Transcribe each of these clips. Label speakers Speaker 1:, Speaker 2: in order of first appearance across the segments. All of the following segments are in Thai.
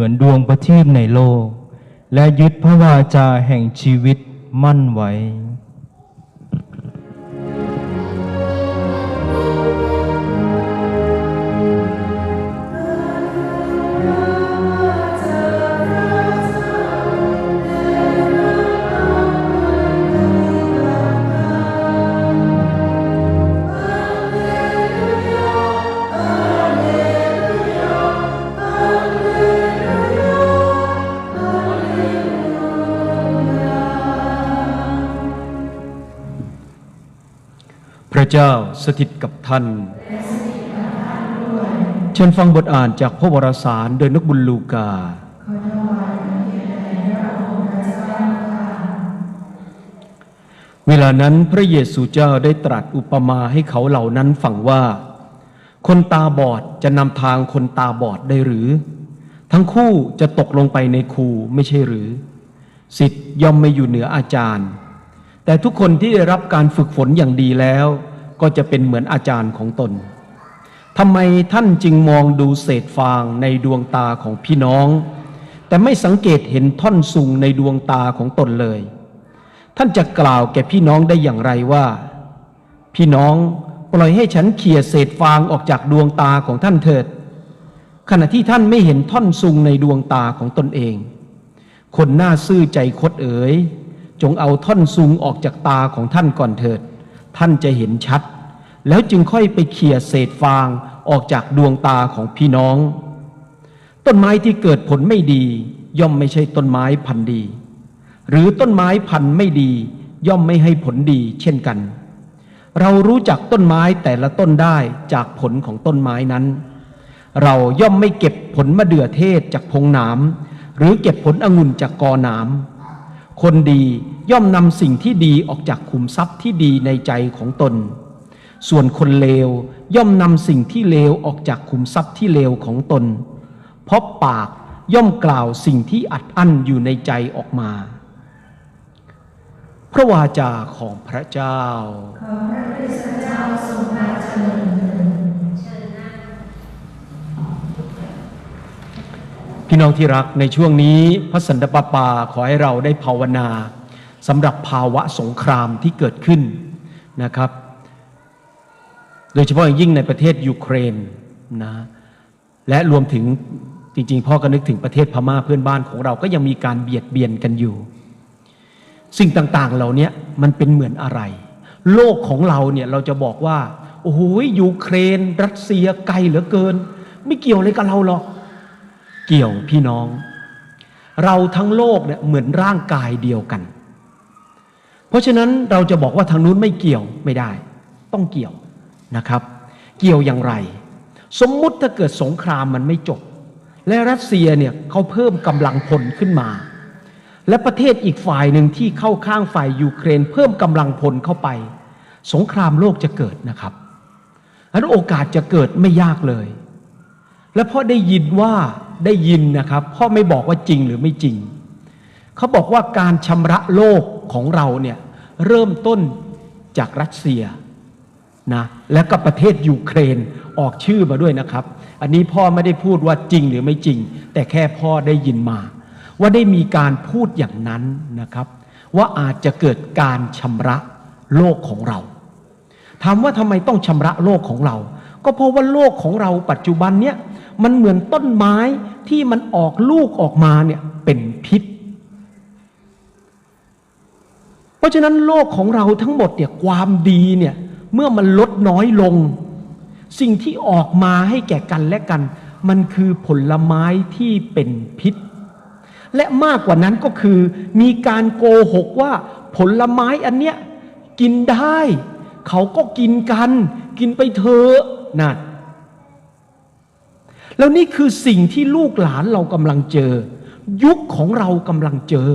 Speaker 1: มือนดวงประทีปในโลก และยึดพระวาจาแห่งชีวิตมั่นไว้
Speaker 2: เจ้าสถิตกับท่าน เชิญฟังบทอ่านจากพระวรสารโดยนกบุญลูกา เวลานั้นพระเยซูเจ้าได้ตรัสอุปมาให้เขาเหล่านั้นฟังว่า คนตาบอดจะนำทางคนตาบอดได้หรือ ทั้งคู่จะตกลงไปในคูไม่ใช่หรือ สิทธิ์ย่อมไม่อยู่เหนืออาจารย์แต่ทุกคนที่ได้รับการฝึกฝนอย่างดีแล้ว ก็จะเป็นเหมือนอาจารย์ของตนทำไมท่านจึงมองดูเศษฟางในดวงตาของพี่น้อง แต่ไม่สังเกตเห็นท่อนซุงในดวงตาของตนเลย ท่านจะกล่าวแก่พี่น้องได้อย่างไรว่า พี่น้องปล่อยให้ฉันเขี่ยเศษฟางออกจากดวงตาของท่านเถิด ขณะที่ท่านไม่เห็นท่อนซุงในดวงตาของตนเอง คนหน้าซื่อใจคดเอ๋ยจงเอาท่อนซุงออกจากตาของท่านก่อนเถิด ท่านจะเห็นชัด แล้วจึงค่อยไปเขี่ยเศษฟางออกจากดวงตาของพี่น้อง ต้นไม้ที่เกิดผลไม่ดี ย่อมไม่ใช่ต้นไม้พันธุ์ดี หรือต้นไม้พันธุ์ไม่ดี ย่อมไม่ให้ผลดีเช่นกัน เรารู้จักต้นไม้แต่ละต้นได้จากผลของต้นไม้นั้น เราย่อมไม่เก็บผลมะเดื่อเทศจากพงหนามหรือเก็บผลองุ่นจากกอหนาม คนดีย่อมนำสิ่งที่ดีออกจากขุมทรัพย์ที่ดีในใจของตน ส่วนคนเลวย่อมนำสิ่งที่เลวออกจากขุมทรัพย์ที่เลวของตน เพราะปากย่อมกล่าวสิ่งที่อัดอั้นอยู่ในใจออกมา พระวาจาของพระเจ้าพี่ พี่น้องที่รักในช่วงนี้พระสันตะปาปาขอให้เราได้ภาวนาสำหรับภาวะสงครามที่เกิดขึ้นนะครับ โดยเฉพาะอย่างยิ่งในประเทศยูเครนนะและรวมถึงจริงๆ พ่อก็นึกถึงประเทศพม่าเพื่อนบ้านของเราก็ยังมีการเบียดเบียนกันอยู่ สิ่งต่างๆเหล่านี้มันเป็นเหมือนอะไร โลกของเราเนี่ยเราจะบอกว่า โอ้โหยูเครน รัสเซียไกลเหลือเกิน ไม่เกี่ยวอะไรกับเราหรอก เกี่ยวพี่น้อง เราทั้งโลกเนี่ยเหมือนร่างกายเดียวกัน เพราะฉะนั้นเราจะบอกว่าทางนู้นไม่เกี่ยวไม่ได้ ต้องเกี่ยวนะครับ เกี่ยวอย่างไร สมมุติถ้าเกิดสงครามมันไม่จบ และรัสเซียเนี่ยเขาเพิ่มกำลังพลขึ้นมา และประเทศอีกฝ่ายหนึ่งที่เข้าข้างฝ่ายยูเครน เพิ่มกำลังพลเข้าไป สงครามโลกจะเกิดนะครับอันโอกาสจะเกิดไม่ยากเลย และพ่อได้ยินว่า ได้ยินนะครับพ่อไม่บอกว่าจริงหรือไม่จริง เขาบอกว่าการชำระโลกของเราเนี่ยเริ่มต้นจากรัสเซียนะและก็ประเทศยูเครนออกชื่อมาด้วยนะครับ อันนี้พ่อไม่ได้พูดว่าจริงหรือไม่จริง แต่แค่พ่อได้ยินมา ว่าได้มีการพูดอย่างนั้นนะครับ ว่าอาจจะเกิดการชำระโลกของเราถามว่าทำไมต้องชำระโลกของเรา ก็เพราะว่าโลกของเราปัจจุบันเนี้ย มันเหมือนต้นไม้ที่มันออกลูกออกมาเนี่ยเป็นพิษ เพราะฉะนั้นโลกของเราทั้งหมดเนี่ยความดีเนี่ยเมื่อมันลดน้อยลง สิ่งที่ออกมาให้แก่กันและกัน มันคือผลไม้ที่เป็นพิษ และมากกว่านั้นก็คือ มีการโกหกว่าผลไม้อันเนี้ยกินได้ เขาก็กินกัน กินไปเถอะนั่น แล้วนี่คือสิ่งที่ลูกหลานเรากำลังเจอ ยุคของเรากำลังเจอ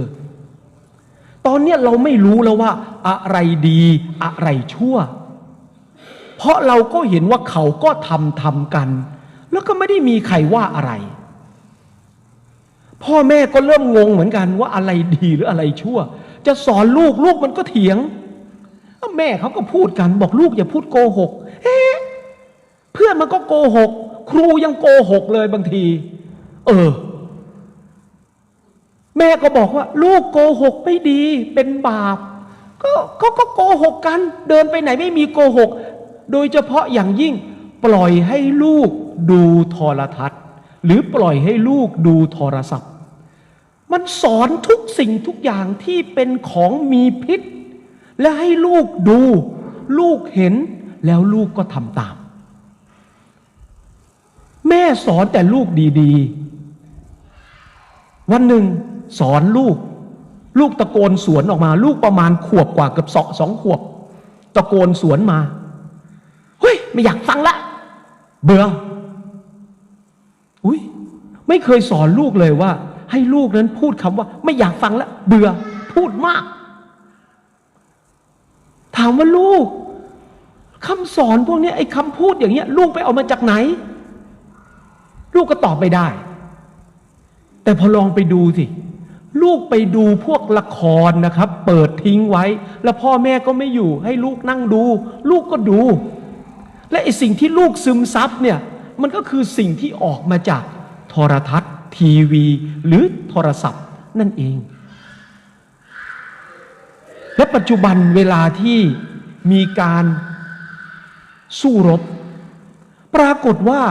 Speaker 2: ตอนนี้เราไม่รู้แล้วว่า อะไรดีอะไรชั่ว เพราะเราก็เห็นว่าเขาก็ทำทำกัน แล้วก็ไม่ได้มีใครว่าอะไร พ่อแม่ก็เริ่มงงเหมือนกันว่าอะไรดีหรืออะไรชั่ว จะสอนลูกลูกมันก็เถียง แม่เขาก็พูดกันบอกลูกอย่าพูดโกหก เอ๊ะเพื่อนมันก็โกหก ครูยังโกหกเลยบางที เออ แม่ก็บอกว่า ลูกโกหกไม่ดี เป็นบาป ก็เขาก็โกหกกัน เดินไปไหนไม่มีโกหก โดยเฉพาะอย่างยิ่ง ปล่อยให้ลูกดูโทรทัศน์ หรือปล่อยให้ลูกดูโทรศัพท์ มันสอนทุกสิ่งทุกอย่างที่เป็นของมีพิษ และให้ลูกดู ลูกเห็นแล้วลูกก็ทำตาม แม่สอนแต่ลูกดีๆ วันหนึ่งสอนลูก ลูกตะโกนสวนออกมา ลูกประมาณขวบกว่าเกือบสองสองขวบ ตะโกนสวนมาเฮ้ยไม่อยากฟังละ เบื่ออุ้ยไม่เคยสอนลูกเลยว่า ให้ลูกนั้นพูดคำว่า ไม่อยากฟังละเบื่อพูดมาก ถามว่าลูกคำสอนพวกนี้ไอ้คำพูดอย่างเงี้ย ลูกไปเอามาจากไหน ลูกก็ตอบไม่ได้ แต่พอลองไปดูสิ ลูกไปดูพวกละครนะครับ เปิดทิ้งไว้ แล้วพ่อแม่ก็ไม่อยู่ ให้ลูกนั่งดู ลูกก็ดู และไอ้สิ่งที่ลูกซึมซับเนี่ยมันก็คือสิ่งที่ออกมาจากโทรทัศน์ ทีวี หรือโทรศัพท์นั่นเอง และปัจจุบันเวลาที่มีการสู้รบ ปรากฏว่า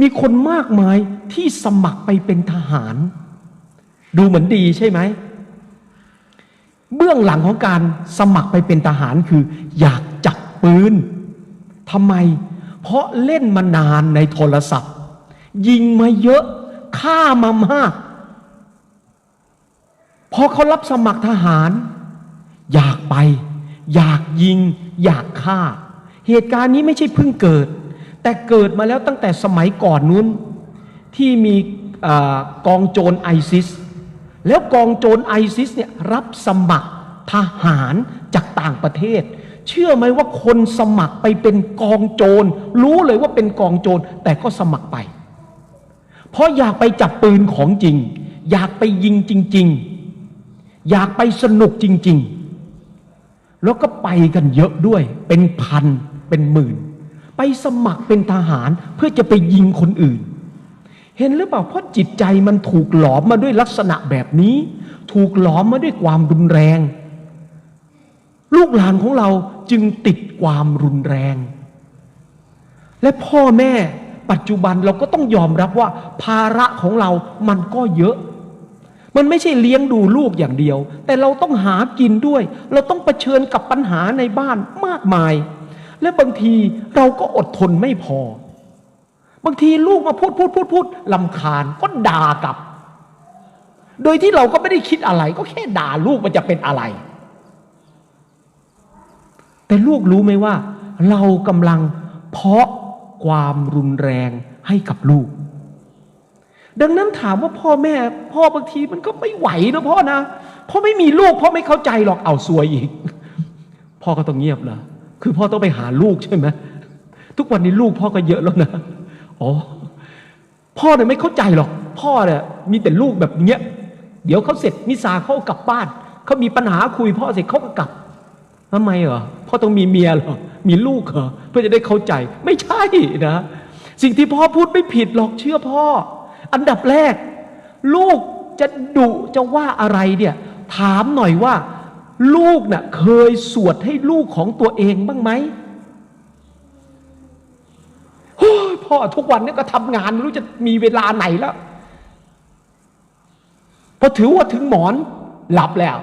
Speaker 2: มีคนมากมายที่สมัครไปเป็นทหาร ดูเหมือนดีใช่ไหม เบื้องหลังของการสมัครไปเป็นทหารคือ อยากจับปืนทำไม เพราะเล่นมานานในโทรศัพท์ ยิงมาเยอะฆ่ามามากพอเขารับสมัครทหาร อยากไป อยากยิง อยากฆ่า เหตุการณ์นี้ไม่ใช่เพิ่งเกิด แต่เกิดมาแล้วตั้งแต่สมัยก่อนนู้นที่มีอกองโจรไอซิส แล้วกองโจรไอซิสเนี่ยรับสมัครทหารจากต่างประเทศ เชื่อไหมว่าคนสมัครไปเป็นกองโจร รู้เลยว่าเป็นกองโจร แต่ก็สมัครไป เพราะอยากไปจับปืนของจริง อยากไปยิงจริง ๆ อยากไปสนุกจริง ๆ แล้วก็ไปกันเยอะด้วยเป็นพันเป็นหมื่น ไปสมัครเป็นทหารเพื่อจะไปยิงคนอื่น เห็นหรือเปล่าเพราะจิตใจมันถูกหลอมมาด้วยลักษณะแบบนี้ ถูกหลอมมาด้วยความรุนแรง ลูกหลานของเราจึงติดความรุนแรง และพ่อแม่ปัจจุบันเราก็ต้องยอมรับว่า ภาระของเรามันก็เยอะ มันไม่ใช่เลี้ยงดูลูกอย่างเดียว แต่เราต้องหากินด้วย เราต้องเผชิญกับปัญหาในบ้านมากมาย และบางทีเราก็อดทนไม่พอ บางทีลูกมาพูดพูดพูดพูดลำคาญก็ด่ากลับ โดยที่เราก็ไม่ได้คิดอะไร ก็แค่ด่าลูกมันจะเป็นอะไร แต่ลูกรู้ไหมว่า เรากำลังเพาะความรุนแรงให้กับลูก ดังนั้นถามว่าพ่อแม่ พ่อบางทีมันก็ไม่ไหวนะพ่อนะพ่อไม่มีลูกพ่อไม่เข้าใจหรอกเอาซวยอีก พ่อก็ต้องเงียบละ คือพ่อต้องไปหาลูกใช่ไหมทุกวันนี้ลูกพ่อก็เยอะแล้วนะอ๋อพ่อเนี่ยไม่เข้าใจหรอก พ่อเนี่ยมีแต่ลูกแบบเนี้ย เดี๋ยวเขาเสร็จนิสาเขากลับบ้านเขามีปัญหาคุยพ่อเสร็จเขาก็กลับทำไมเหรอพ่อต้องมีเมียเหรอมีลูกเหรอเพื่อจะได้เข้าใจ ไม่ใช่นะ สิ่งที่พ่อพูดไม่ผิดหรอกเชื่อพ่อ อันดับแรก ลูกจะดุจะว่าอะไรเนี่ย ถามหน่อยว่า ลูกน่ะเคยสวดให้ลูกของตัวเองบ้างไหมพ่อทุกวันนี้ก็ทำงานไม่รู้จะมีเวลาไหนแล้วพอถือว่าถึงหมอนหลับแล้ว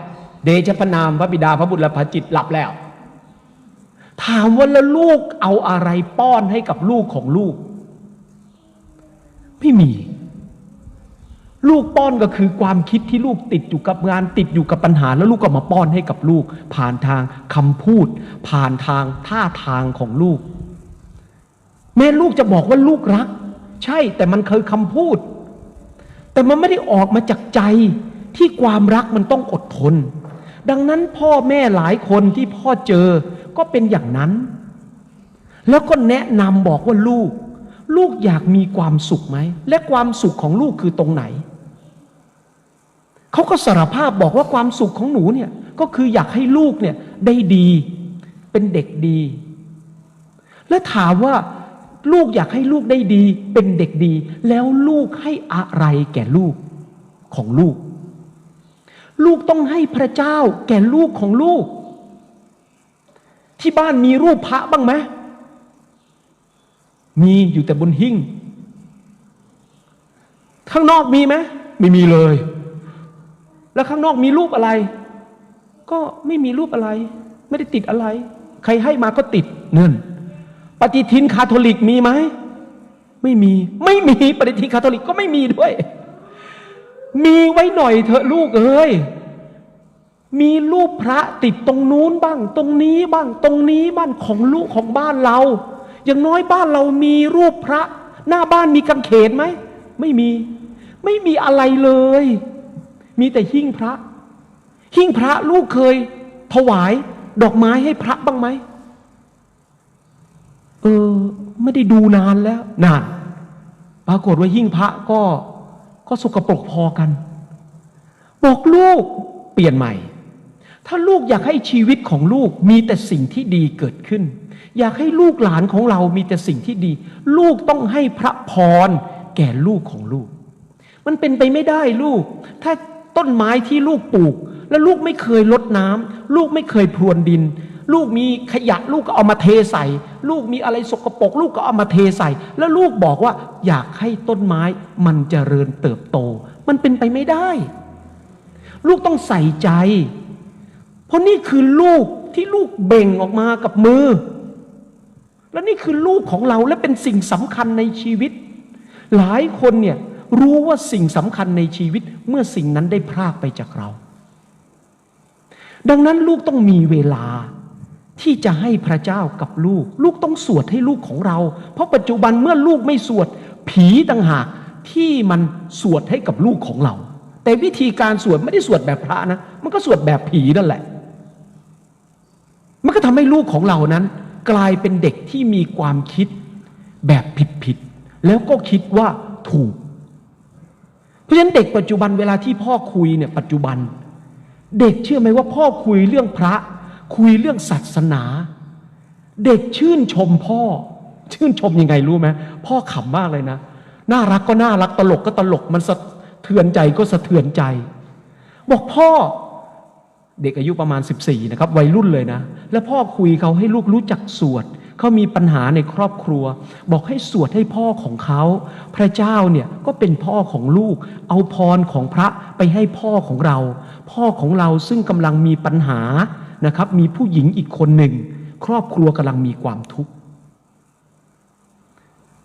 Speaker 2: เดชพระนามพระบิดาพระบุตรและพระจิตหลับแล้ว ถามว่าแล้วลูกเอาอะไรป้อนให้กับลูกของลูก ไม่มี ลูกป้อนก็คือความคิดที่ลูกติดอยู่กับงานติดอยู่กับปัญหา แล้วลูกก็มาป้อนให้กับลูก ผ่านทางคำพูด ผ่านทางท่าทางของลูก แม่ลูกจะบอกว่าลูกรัก ใช่แต่มันเคยคำพูด แต่มันไม่ได้ออกมาจากใจที่ความรักมันต้องอดทน ดังนั้นพ่อแม่หลายคนที่พ่อเจอก็เป็นอย่างนั้น แล้วก็แนะนำบอกว่าลูก ลูกอยากมีความสุขไหม และความสุขของลูกคือตรงไหน เขาก็สารภาพบอกว่าความสุขของหนูเนี่ยก็คืออยากให้ลูกเนี่ยได้ดีเป็นเด็กดี และถามว่าลูกอยากให้ลูกได้ดี เป็นเด็กดี แล้วลูกให้อะไรแก่ลูกของลูก ลูกต้องให้พระเจ้าแก่ลูกของลูก ที่บ้านมีรูปพระบ้างไหมมีอยู่แต่บนหิ้งข้างนอกมีไหมไม่มีเลย แล้วข้างนอกมีรูปอะไร ก็ไม่มีรูปอะไร ไม่ได้ติดอะไร ใครให้มาก็ติดเนื่นปฏิทินคาทอลิกมีไหมไม่มี ไม่มีปฏิทินคาทอลิกก็ไม่มีด้วย มีไว้หน่อยเถอะลูกเอ้ยมีรูปพระติดตรงนู้นบ้าง ตรงนี้บ้าง ตรงนี้บ้างของลูกของบ้านเรา อย่างน้อยบ้านเรามีรูปพระ หน้าบ้านมีกางเขนไหมไม่มี ไม่มีอะไรเลย มีแต่หิ้งพระ หิ้งพระลูกเคย ถวาย ดอกไม้ให้พระบ้างไหมเออ ไม่ได้ดูนานแล้ว นาน ปรากฏว่าหิ้งพระก็ ก็สกปรกพอกัน บอกลูกเปลี่ยนใหม่ ถ้าลูกอยากให้ชีวิตของลูกมีแต่สิ่งที่ดีเกิดขึ้น อยากให้ลูกหลานของเรามีแต่สิ่งที่ดี ลูกต้องให้พระพรแก่ลูกของลูก มันเป็นไปไม่ได้ลูก ถ้า ต้นไม้ที่ลูกปลูก แล้วลูกไม่เคยลดน้ำลูกไม่เคยพรวนดิน ลูกมีขยะลูกก็เอามาเทใส่ ลูกมีอะไรสกปรกลูกก็เอามาเทใส่ แล้วลูกบอกว่าอยากให้ต้นไม้มันเจริญเติบโต มันเป็นไปไม่ได้ ลูกต้องใส่ใจ เพราะนี่คือลูกที่ลูกเบ่งออกมากับมือ และนี่คือลูกของเราและเป็นสิ่งสำคัญในชีวิต หลายคนเนี่ย รู้ว่าสิ่งสำคัญในชีวิตเมื่อสิ่งนั้นได้พรากไปจากเรา ดังนั้นลูกต้องมีเวลาที่จะให้พระเจ้ากับลูก ลูกต้องสวดให้ลูกของเรา เพราะปัจจุบันเมื่อลูกไม่สวด ผีต่างหากที่มันสวดให้กับลูกของเรา แต่วิธีการสวดไม่ได้สวดแบบพระนะ มันก็สวดแบบผีนั่นแหละ มันก็ทำให้ลูกของเรานั้น กลายเป็นเด็กที่มีความคิดแบบผิดๆแล้วก็คิดว่าถูก เพราะฉะนั้นเด็กปัจจุบันเวลาที่พ่อคุยเนี่ยปัจจุบัน เด็กเชื่อไหมว่าพ่อคุยเรื่องพระ คุยเรื่องศาสนา เด็กชื่นชมพ่อ ชื่นชมยังไงรู้ไหมพ่อขำมากเลยนะ น่ารักก็น่ารักตลกก็ตลกมันสะเทือนใจก็สะเทือนใจ บอกพ่อเด็กอายุประมาณ 14นะครับวัยรุ่นเลยนะ แล้วพ่อคุยเขาให้ลูกรู้จักสวด เขามีปัญหาในครอบครัว บอกให้สวดให้พ่อของเขา พระเจ้าเนี่ยก็เป็นพ่อของลูก เอาพรของพระไปให้พ่อของเรา พ่อของเราซึ่งกำลังมีปัญหานะครับ มีผู้หญิงอีกคนหนึ่ง ครอบครัวกำลังมีความทุกข์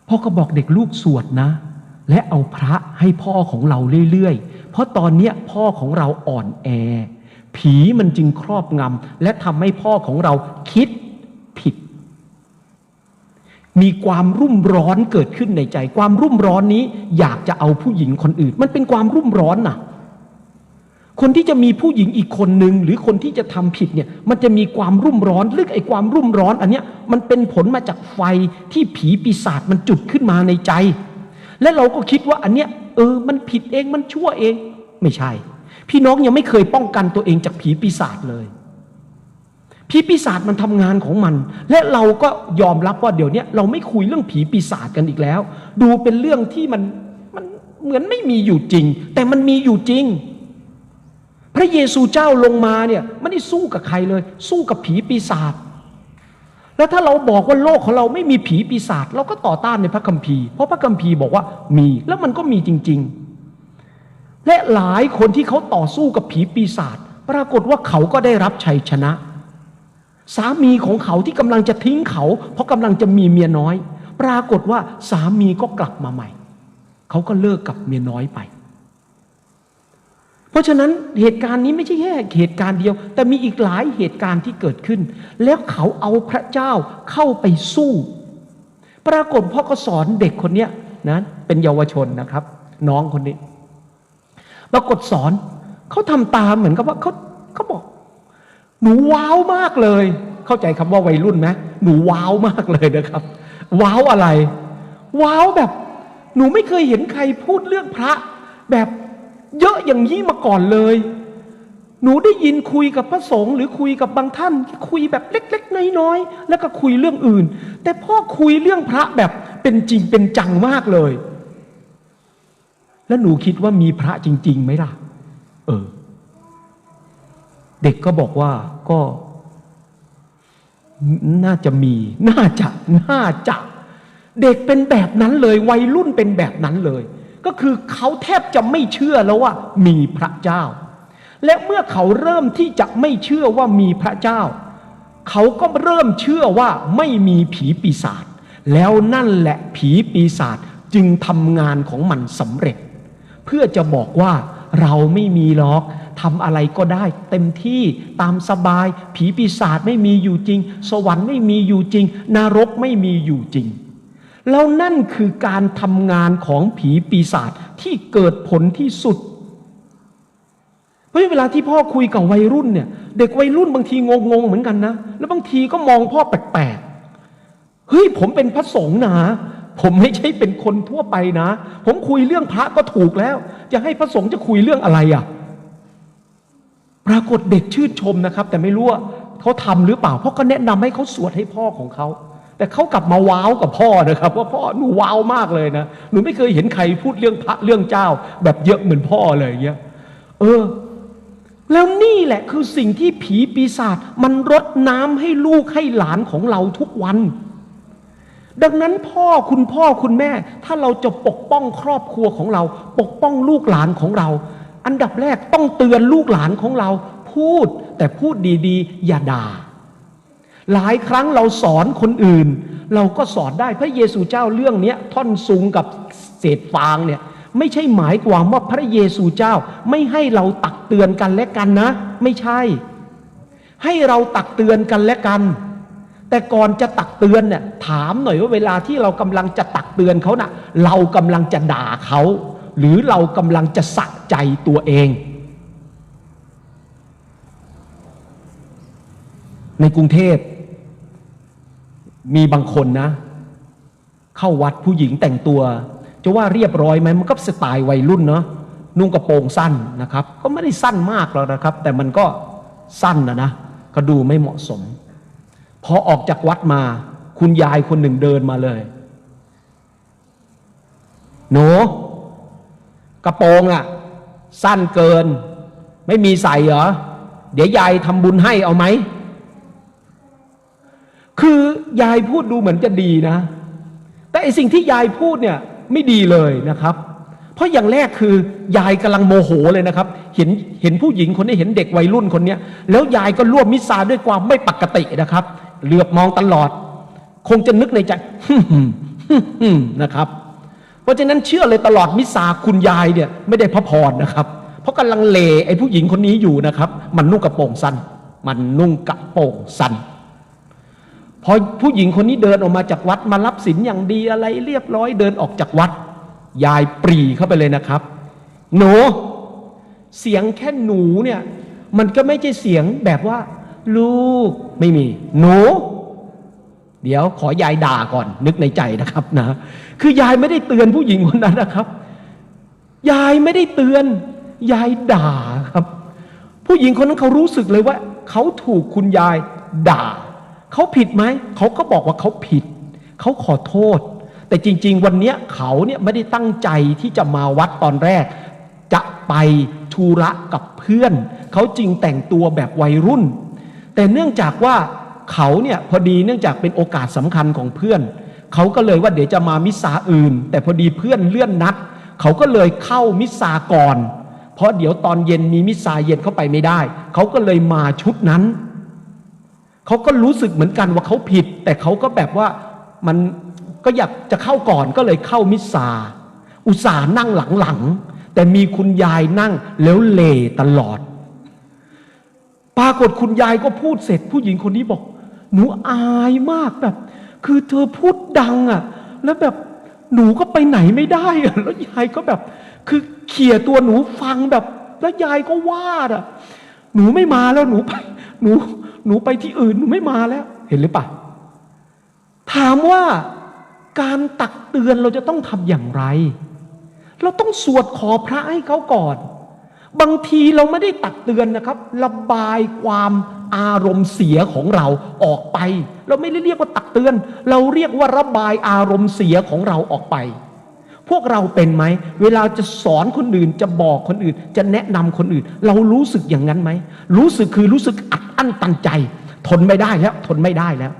Speaker 2: พ่อก็บอกเด็กลูกสวดนะ และเอาพระให้พ่อของเราเรื่อยๆ เพราะตอนเนี้ยพ่อของเราอ่อนแอ ผีมันจึงครอบงำและทำให้พ่อของเราคิดผิด มีความรุ่มร้อนเกิดขึ้นในใจ ความรุ่มร้อนนี้อยากจะเอาผู้หญิงคนอื่น มันเป็นความรุ่มร้อนน่ะ คนที่จะมีผู้หญิงอีกคนหนึ่งหรือคนที่จะทำผิดเนี่ย มันจะมีความรุ่มร้อนลึกไอ้ความรุ่มร้อน อันเนี้ยมันเป็นผลมาจากไฟที่ผีปีศาจมันจุดขึ้นมาในใจ และเราก็คิดว่าอันเนี้ยเออ มันผิดเองมันชั่วเอง ไม่ใช่ พี่น้องยังไม่เคยป้องกันตัวเองจากผีปีศาจเลย ผีปีศาจมันทำงานของมัน และเราก็ยอมรับว่าเดี๋ยวนี้เราไม่คุยเรื่องผีปีศาจกันอีกแล้ว ดูเป็นเรื่องที่มันมันเหมือนไม่มีอยู่จริง แต่มันมีอยู่จริง พระเยซูเจ้าลงมาเนี่ยไม่ได้สู้กับใครเลย สู้กับผีปีศาจแล้วถ้าเราบอกว่าโลกของเราไม่มีผีปีศาจเราก็ต่อต้านในพระคัมภีร์เพราะพระคัมภีร์บอกว่ามีแล้วมันก็มีจริง ๆ และหลายคนที่เขาต่อสู้กับผีปีศาจปรากฏว่าเขาก็ได้รับชัยชนะ สามีของเขาที่กำลังจะทิ้งเขา เพราะกำลังจะมีเมียน้อย ปรากฏว่าสามีก็กลับมาใหม่ เขาก็เลิกกับเมียน้อยไป เพราะฉะนั้นเหตุการณ์นี้ไม่ใช่แค่เหตุการณ์เดียว แต่มีอีกหลายเหตุการณ์ที่เกิดขึ้น แล้วเขาเอาพระเจ้าเข้าไปสู้ ปรากฏพ่อก็สอนเด็กคนเนี้ยนะเป็นเยาวชนนะครับ น้องคนนี้ ปรากฏสอนเขาทำตามเหมือนกับว่าเขาเขาบอก หนูว้าวมากเลย เข้าใจคำว่าวัยรุ่นไหมหนูว้าวมากเลยนะครับ ว้าวอะไร ว้าวแบบ หนูไม่เคยเห็นใครพูดเรื่องพระ แบบเยอะอย่างนี้มาก่อนเลย หนูได้ยินคุยกับพระสงฆ์หรือคุยกับบางท่าน คุยแบบเล็ก ๆ น้อยๆแล้วก็คุยเรื่องอื่น แต่พ่อคุยเรื่องพระแบบเป็นจริงเป็นจังมากเลย แล้วหนูคิดว่ามีพระจริงๆไหมล่ะ เออ เด็กก็บอกว่าก็น่าจะมี น่าจะ น่าจะ เด็กเป็นแบบนั้นเลย วัยรุ่นเป็นแบบนั้นเลย ก็คือเขาแทบจะไม่เชื่อแล้วว่า มีพระเจ้า และเมื่อเขาเริ่มที่จะไม่เชื่อว่ามีพระเจ้า เขาก็เริ่มเชื่อว่าไม่มีผีปีศาจ แล้วนั่นแหละผีปีศาจจึงทำงานของมันสำเร็จ เพื่อจะบอกว่าเราไม่มีหรอก ทำอะไรก็ได้ เต็มที่ตามสบาย ผีปีศาจไม่มีอยู่จริง สวรรค์ไม่มีอยู่จริง นรกไม่มีอยู่จริง แล้วนั่นคือการทำงานของผีปีศาจที่เกิดผลที่สุด เพราะเวลาที่พ่อคุยกับวัยรุ่นเนี่ย เด็กวัยรุ่นบางทีงงๆเหมือนกันนะ แล้วบางทีก็มองพ่อแปลกๆเฮ้ยผมเป็นพระสงฆ์นะผมไม่ใช่เป็นคนทั่วไปนะ ผมคุยเรื่องพระก็ถูกแล้ว จะให้พระสงฆ์จะคุยเรื่องอะไรอะ ปรากฏเด็กชื่นชมนะครับ แต่ไม่รู้ว่าเขาทำหรือเปล่าเพราะก็แนะนำให้เขาสวดให้พ่อของเขา แต่เขากลับมาว้าวกับพ่อนะครับ ว่าพ่อหนูว้าวมากเลยนะหนูไม่เคยเห็นใครพูดเรื่องพระเรื่องเจ้า แบบเยอะเหมือนพ่อเลยอย่างเงี้ยเออ แล้วนี่แหละคือสิ่งที่ผีปีศาจมันรดน้ำให้ลูกให้หลานของเราทุกวัน ดังนั้นพ่อคุณพ่อคุณแม่ ถ้าเราจะปกป้องครอบครัวของเรา ปกป้องลูกหลานของเรา อันดับแรกต้องเตือนลูกหลานของเรา พูดแต่พูดดีๆ อย่าด่า หลายครั้งเราสอนคนอื่น เราก็สอนได้พระเยซูเจ้าเรื่องนี้ท่อนซุงกับเศษฟางเนี่ยไม่ใช่หมายความว่าพระเยซูเจ้าไม่ให้เราตักเตือนกันและกันนะ ไม่ใช่ ให้เราตักเตือนกันและกัน แต่ก่อนจะตักเตือนเนี่ยถามหน่อยว่าเวลาที่เรากำลังจะตักเตือนเขาน่ะ เรากำลังจะด่าเขา หรือเรากำลังจะสะใจตัวเอง ในกรุงเทพมีบางคนนะ เข้าวัดผู้หญิงแต่งตัว จะว่าเรียบร้อยไหมมันก็สไตล์วัยรุ่นเนาะนุ่งกระโปรงสั้นนะครับ ก็ไม่ได้สั้นมากหรอกนะครับ แต่มันก็สั้นนะนะก็ดูไม่เหมาะสม พอออกจากวัดมา คุณยายคนหนึ่งเดินมาเลย หนู กระโปรงอะสั้นเกิน ไม่มีใส่เหรอ เดี๋ยวยายทำบุญให้เอาไหม คือยายพูดดูเหมือนจะดีนะ แต่ไอสิ่งที่ยายพูดเนี่ยไม่ดีเลยนะครับ เพราะอย่างแรกคือยายกำลังโมโหเลยนะครับ เห็นเห็นผู้หญิงคนนี้เห็นเด็กวัยรุ่นคนนี้แล้วยายก็ร่วมมิซาด้วยความไม่ปกตินะครับ เหลือบมองตลอด คงจะนึกในใจนะครับ ราะฉะนั้นเชื่อเลยตลอดมิสซาคุณยายเนี่ยไม่ได้พระพรนะครับ เพราะกำลังเลไอ้ผู้หญิงคนนี้อยู่นะครับ มันนุ่งกระโปรงสั้นมันนุ่งกระโปรงสั้นพอผู้หญิงคนนี้เดินออกมาจากวัดมารับศีลอย่างดีอะไรเรียบร้อยเดินออกจากวัด ยายปรีเข้าไปเลยนะครับ หนูเสียงแค่หนูเนี่ยมันก็ไม่ใช่เสียงแบบว่า ลูกไม่มี หนู เดี๋ยวขอยายด่าก่อนนึกในใจนะครับนะ คือยายไม่ได้เตือนผู้หญิงคนนั้นนะครับ ยายไม่ได้เตือน ยายด่าครับ ผู้หญิงคนนั้นเขารู้สึกเลยว่าเขาถูกคุณยายด่า เขาผิดไหม เขาก็บอกว่าเขาผิด เขาขอโทษ แต่จริง ๆ วันนี้เขาเนี่ยไม่ได้ตั้งใจที่จะมาวัดตอนแรก จะไปธุระกับเพื่อน เขาจริงแต่งตัวแบบวัยรุ่น แต่เนื่องจากว่าเขาเนี่ยพอดีเนื่องจากเป็นโอกาสสำคัญของเพื่อน เขาก็เลยว่าเดี๋ยวจะมามิสซาอื่น แต่พอดีเพื่อนเลื่อนนัด เขาก็เลยเข้ามิสซาก่อน เพราะเดี๋ยวตอนเย็นมีมิสซาเย็นเข้าไปไม่ได้ เขาก็เลยมาชุดนั้น เขาก็รู้สึกเหมือนกันว่าเขาผิด แต่เขาก็แบบว่ามันก็อยากจะเข้าก่อนก็เลยเข้ามิสซาอุตส่าห์นั่งหลังๆแต่มีคุณยายนั่งแล้วเลตลอด ปรากฏคุณยายก็พูดเสร็จ ผู้หญิงคนนี้บอก หนูอายมากแบบ คือเธอพูดดังอะ่ะ แล้วแบบหนูก็ไปไหนไม่ได้อะแล้วยายก็แบบ คือเขี่ยตัวหนูฟังแบบ แล้วยายก็ว่าดอะ หนูไม่มาแล้วหนูไป หนูหนูไปที่อื่นหนูไม่มาแล้ว เห็นหรือเปล่าถามว่าการตักเตือนเราจะต้องทำอย่างไร เราต้องสวดขอพระให้เขาก่อน บางทีเราไม่ได้ตักเตือนนะครับ ระบายความ อารมณ์เสียของเราออกไป เราไม่ได้เรียกว่าตักเตือน เราเรียกว่าระบายอารมณ์เสียของเราออกไป พวกเราเป็นไหม เวลาจะสอนคนอื่น จะบอกคนอื่น จะแนะนำคนอื่น เรารู้สึกอย่างนั้นไหม รู้สึกคือรู้สึกอัดอั้นตันใจ ทนไม่ได้แล้ว ทนไม่ได้แล้ว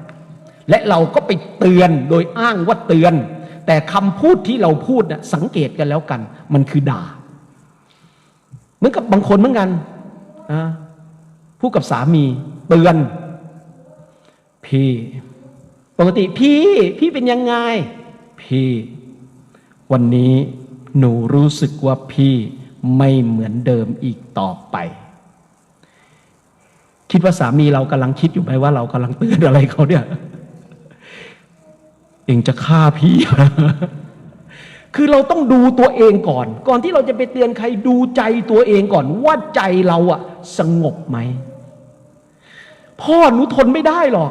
Speaker 2: และเราก็ไปเตือนโดยอ้างว่าเตือน แต่คำพูดที่เราพูดน่ะสังเกตกันแล้วกัน มันคือด่า เหมือนกับบางคนเหมือนกันอ่า พูดกับสามีเตือน พี่ ปกติพี่ พี่เป็นยังไง พี่ วันนี้หนูรู้สึกว่าพี่ไม่เหมือนเดิมอีกต่อไป คิดว่าสามีเรากำลังคิดอยู่ไหมว่าเรากำลังเตือนอะไรเขาเนี่ย เองจะฆ่าพี่ คือเราต้องดูตัวเองก่อน ก่อนที่เราจะไปเตือนใครดูใจตัวเองก่อน ว่าใจเราอะสงบไหม พ่อหนูทนไม่ได้หรอก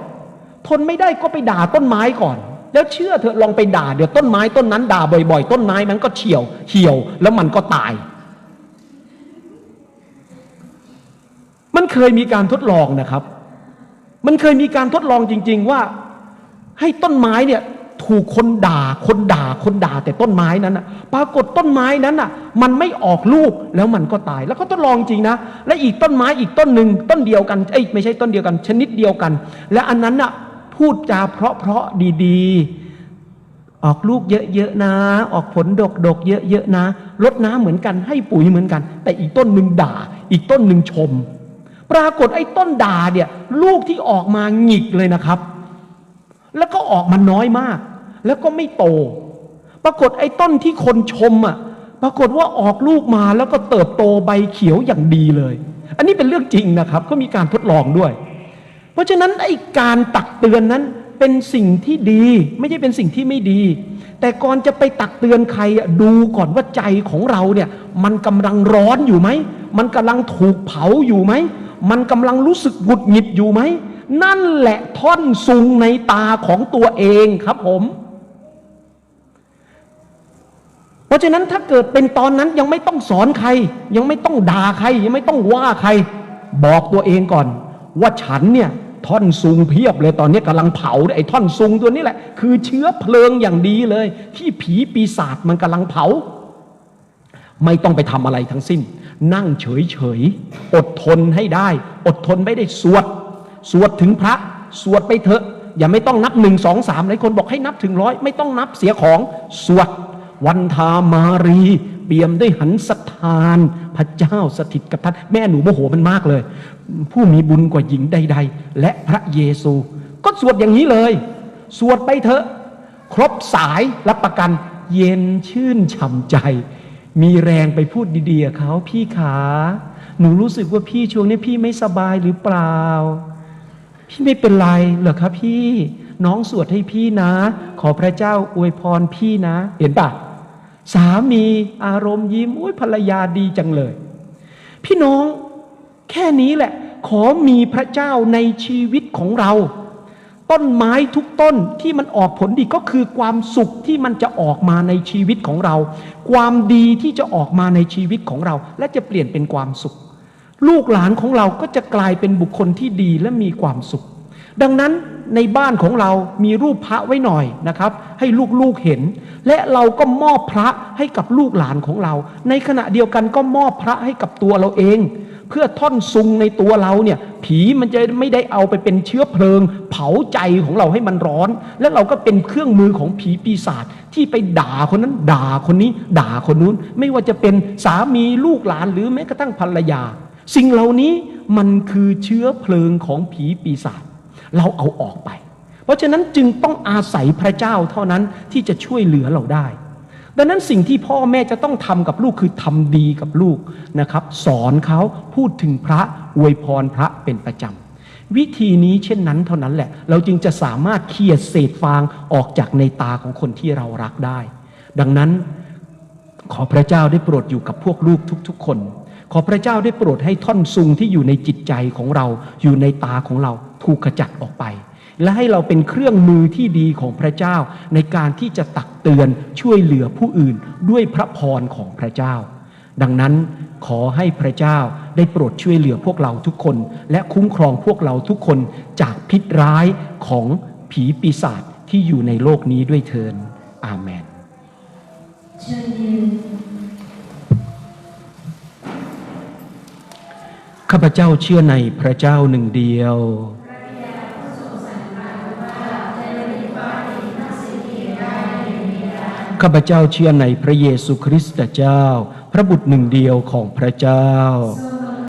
Speaker 2: ทนไม่ได้ก็ไปด่าต้นไม้ก่อน แล้วเชื่อเถอะลองไปด่าเดี๋ยวต้นไม้ต้นนั้นด่าบ่อย ๆ ต้นไม้มันก็เฉียว เหี่ยว แล้วมันก็ตาย มันเคยมีการทดลองนะครับ มันเคยมีการทดลองจริง ๆ ว่า ให้ต้นไม้เนี่ย ถูกคนด่าคนด่าคนด่าแต่ต้นไม้นั้นน่ะปรากฏต้นไม้นั้นน่ะ มันไม่ออกลูกแล้วมันก็ตาย แล้วก็ทดลองจริงนะ และอีกต้นไม้อีกต้นหนึ่งต้นเดียวกันเอ้ยไม่ใช่ต้นเดียวกัน ชนิดเดียวกัน และอันนั้นน่ะพูดจาเพราะๆดีๆ ออกลูกเยอะๆนะ ออกผลดกๆเยอะๆนะรดน้ำเหมือนกันให้ปุ๋ยเหมือนกัน แต่อีกต้นหนึ่งด่า อีกต้นหนึ่งชม ปรากฏไอ้ต้นด่าเนี่ย ลูกที่ออกมาหงิกเลยนะครับ แล้วก็ออกมาน้อยมาก แล้วก็ไม่โต ปรากฏไอ้ต้นที่คนชมอะ ปรากฏว่าออกลูกมาแล้วก็เติบโตใบเขียวอย่างดีเลย อันนี้เป็นเรื่องจริงนะครับก็มีการทดลองด้วย เพราะฉะนั้นไอ้การตักเตือนนั้นเป็นสิ่งที่ดี ไม่ใช่เป็นสิ่งที่ไม่ดี แต่ก่อนจะไปตักเตือนใครดูก่อนว่าใจของเราเนี่ยมันกำลังร้อนอยู่ไหม มันกำลังถูกเผาอยู่ไหม มันกำลังรู้สึกหงุดหงิดอยู่ไหม นั่นแหละท่อนซุงในตาของตัวเองครับผม เพราะฉะนั้นถ้าเกิดเป็นตอนนั้นยังไม่ต้องสอนใคร ยังไม่ต้องด่าใคร ยังไม่ต้องว่าใคร บอกตัวเองก่อน ว่าฉันเนี่ยท่อนซุงเพียบเลยตอนนี้กำลังเผาไอ้ท่อนซุงตัวนี้แหละ คือเชื้อเพลิงอย่างดีเลย ที่ผีปีศาจมันกำลังเผา ไม่ต้องไปทำอะไรทั้งสิ้น นั่งเฉยๆอดทนให้ได้ อดทนไม่ได้สวด สวดถึงพระ สวดไปเถอะ อย่าไม่ต้องนับหนึ่งสองสามหลายคนบอกให้นับถึงร้อยไม่ต้องนับเสียของสวดวันทามารี เปี่ยมด้วยหันสถาน พระเจ้าสถิตกับท่านแม่หนูโมโหมันมากเลย ผู้มีบุญกว่าหญิงใด ๆ และพระเยซู ก็สวดอย่างนี้เลย สวดไปเถอะ ครบสายรับประกันเย็นชื่นฉ่ำใจ มีแรงไปพูดดีๆเขาพี่ขา หนูรู้สึกว่าพี่ช่วงนี้พี่ไม่สบายหรือเปล่า พี่ไม่เป็นไรเหรอครับพี่น้องสวดให้พี่นะ ขอพระเจ้าอวยพรพี่นะ เห็นปะสามีอารมณ์ยิ้มอุ้ยภรรยาดีจังเลย พี่น้องแค่นี้แหละ ขอมีพระเจ้าในชีวิตของเรา ต้นไม้ทุกต้นที่มันออกผลดีก็คือความสุขที่มันจะออกมาในชีวิตของเรา ความดีที่จะออกมาในชีวิตของเรา และจะเปลี่ยนเป็นความสุข ลูกหลานของเราก็จะกลายเป็นบุคคลที่ดีและมีความสุข ดังนั้นในบ้านของเรามีรูปพระไว้หน่อยนะครับ ให้ลูกๆเห็น และเราก็มอบพระให้กับลูกหลานของเรา ในขณะเดียวกันก็มอบพระให้กับตัวเราเอง เพื่อท่อนซุงในตัวเราเนี่ยผีมันจะไม่ได้เอาไปเป็นเชื้อเพลิง เผาใจของเราให้มันร้อน และเราก็เป็นเครื่องมือของผีปีศาจที่ไปด่าคนนั้นด่าคนนี้ ด่าคนนู้น ไม่ว่าจะเป็นสามีลูกหลานหรือแม้กระทั่งภรรยา สิ่งเหล่านี้มันคือเชื้อเพลิงของผีปีศาจเราเอาออกไป เพราะฉะนั้นจึงต้องอาศัยพระเจ้าเท่านั้นที่จะช่วยเหลือเราได้ ดังนั้นสิ่งที่พ่อแม่จะต้องทำกับลูกคือทำดีกับลูกนะครับ สอนเขาพูดถึงพระอวยพรพระเป็นประจำวิธีนี้เช่นนั้นเท่านั้นแหละ เราจึงจะสามารถเคลียร์เศษฟางออกจากในตาของคนที่เรารักได้ ดังนั้นขอพระเจ้าได้โปรดอยู่กับพวกลูกทุกๆคน ขอพระเจ้าได้โปรดให้ท่อนซุงที่อยู่ในจิตใจของเรา อยู่ในตาของเราถูกขจัดออกไป และให้เราเป็นเครื่องมือที่ดีของพระเจ้า ในการที่จะตักเตือนช่วยเหลือผู้อื่นด้วยพระพรของพระเจ้า ดังนั้นขอให้พระเจ้าได้โปรดช่วยเหลือพวกเราทุกคน และคุ้มครองพวกเราทุกคนจากพิษร้ายของผีปีศาจที่อยู่ในโลกนี้ด้วยเทินอาเมน ข้าพเจ้าเชื่อในพระเจ้าหนึ่งเดียวข้าพเจ้าเชื่อในพระเยซูคริสต์เจ้า พระบุตรหนึ่งเดียวของพระเจ้า